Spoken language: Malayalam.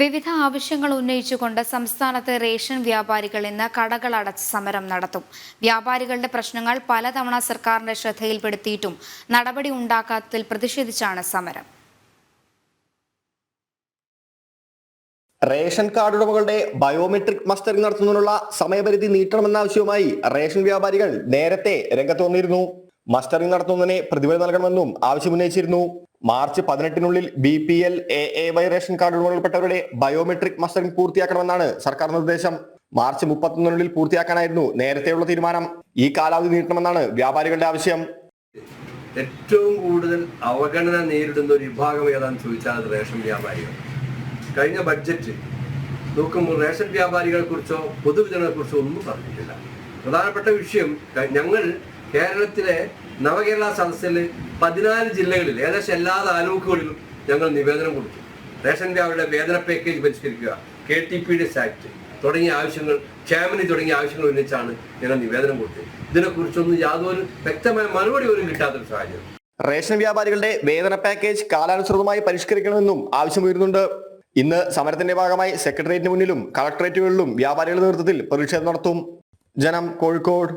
വിവിധ ആവശ്യങ്ങൾ ഉന്നയിച്ചുകൊണ്ട് സംസ്ഥാനത്തെ റേഷൻ വ്യാപാരികൾ ഇന്ന് കടകൾ അടച്ച് സമരം നടത്തും. വ്യാപാരികളുടെ പ്രശ്നങ്ങൾ പലതവണ സർക്കാരിന്റെ ശ്രദ്ധയിൽപ്പെടുത്തിയിട്ടും നടപടി ഉണ്ടാക്കാത്തതിൽ പ്രതിഷേധിച്ചാണ് സമരം. റേഷൻ കാർഡ് ഉടമകളുടെ ബയോമെട്രിക് മസ്റ്ററിംഗ് നടത്തുന്നതിനുള്ള സമയപരിധി നീട്ടണമെന്ന ആവശ്യവുമായി റേഷൻ വ്യാപാരികൾ നേരത്തെ രംഗത്ത് വന്നിരുന്നു. മസ്റ്ററിംഗ് നടത്തുന്നതിന് പ്രതിഫലം നൽകണമെന്നും ആവശ്യമുന്നയിച്ചിരുന്നു. March പതിനെട്ടിനുള്ളിൽ B P L A A Y ration card ഉൾപ്പെട്ടവരുടെ biometric mustering പൂർത്തിയാക്കണമെന്നാണ് സർക്കാർ നിർദ്ദേശം. മാർച്ച് മുപ്പത്തൊന്നിനുള്ളിൽ പൂർത്തിയാക്കാനായിരുന്നു നേരത്തെയുള്ള തീരുമാനം. ഈ കാലാവധി നീട്ടണമെന്നാണ് വ്യാപാരികളുടെ ആവശ്യം. ഏറ്റവും കൂടുതൽ അവഗണന നേരിടുന്ന ഒരു വിഭാഗം ഏതാണെന്ന് ചോദിച്ചാൽ അത് റേഷൻ വ്യാപാരികൾ. കഴിഞ്ഞ ബഡ്ജറ്റ് നോക്കുമ്പോൾ റേഷൻ വ്യാപാരികളെ കുറിച്ചോ പൊതുവിതരണത്തെ കുറിച്ചോ ഒന്നും പറഞ്ഞിട്ടില്ല. പ്രധാനപ്പെട്ട വിഷയം ഞങ്ങൾ കേരളത്തിലെ നവകേരള സദസ്സിൽ പതിനാല് ജില്ലകളിൽ ഏകദേശം എല്ലാ താലൂക്കുകളിലും ഞങ്ങൾ നിവേദനം കൊടുത്തു. റേഷൻ വ്യാപാരിയുടെ വേതന package പരിഷ്കരിക്കുക K T P D act തുടങ്ങിയ ആവശ്യങ്ങൾ ക്ഷേമനി തുടങ്ങിയ ആവശ്യങ്ങൾ ഉന്നയിച്ചാണ് ഞങ്ങൾ നിവേദനം കൊടുത്തത്. ഇതിനെക്കുറിച്ചൊന്നും യാതൊരു വ്യക്തമായ മറുപടി പോലും കിട്ടാത്തൊരു സാഹചര്യം. റേഷൻ വ്യാപാരികളുടെ വേതന പാക്കേജ് കാലാനുസൃതമായി പരിഷ്കരിക്കണമെന്നും ആവശ്യമുയരുന്നുണ്ട്. ഇന്ന് സമരത്തിന്റെ ഭാഗമായി സെക്രട്ടേറിയറ്റിന് മുന്നിലും കളക്ടറേറ്റുകളിലും വ്യാപാരികളുടെ നേതൃത്വത്തിൽ പ്രതിഷേധം നടത്തും. ജനം കോഴിക്കോട്